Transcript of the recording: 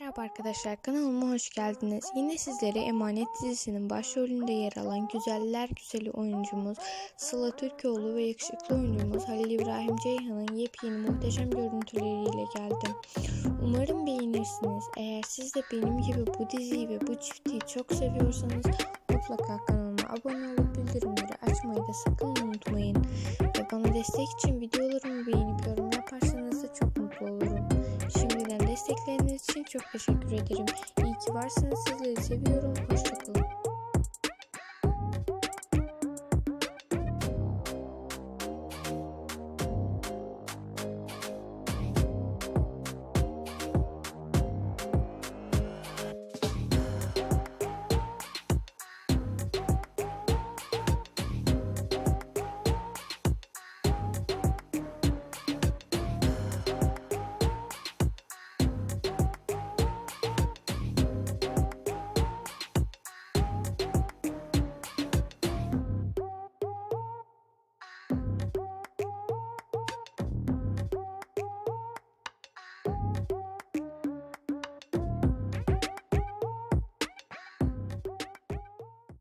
Merhaba arkadaşlar kanalıma hoş geldiniz. Yine sizlere Emanet dizisinin başrolünde yer alan güzeller güzeli oyuncumuz Sıla Türkoğlu ve yakışıklı oyuncumuz Halil İbrahim Ceyhan'ın yepyeni muhteşem görüntüleriyle geldim. Umarım beğenirsiniz. Eğer siz de benim gibi bu diziyi ve bu çifti çok seviyorsanız mutlaka kanalıma abone olup bildirimleri açmayı da sakın unutmayın. Ve bana destek için videolarımı beğenip yorum yaparsanız da çok mutlu olurum. Destekleriniz için çok teşekkür ederim. İyi ki varsınız. Sizleri seviyorum. Hoşçakalın.